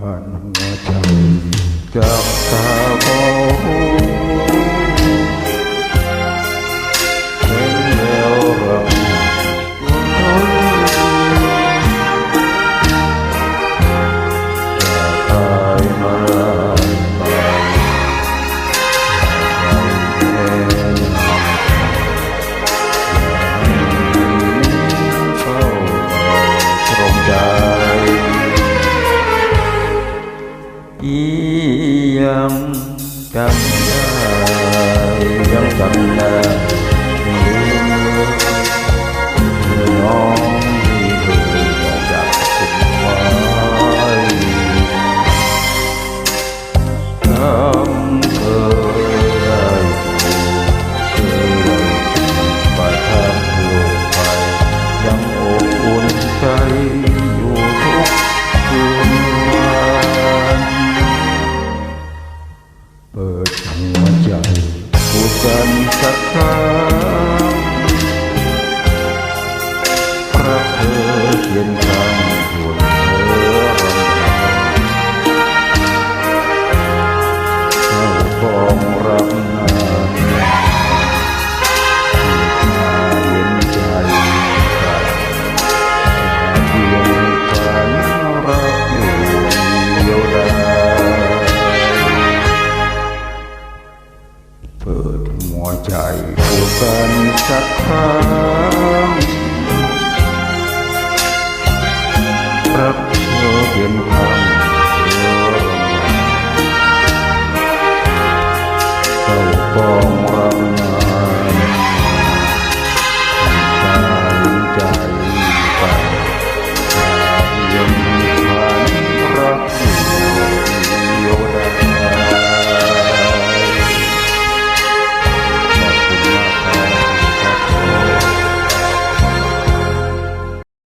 อันมาจากจากตาของ ยังจำได้ยังจำได้ Bertanggung jawab bukan kakak. ใจผูกกันสักครั้งรักเธอเป็นคำเศร้าปองรำ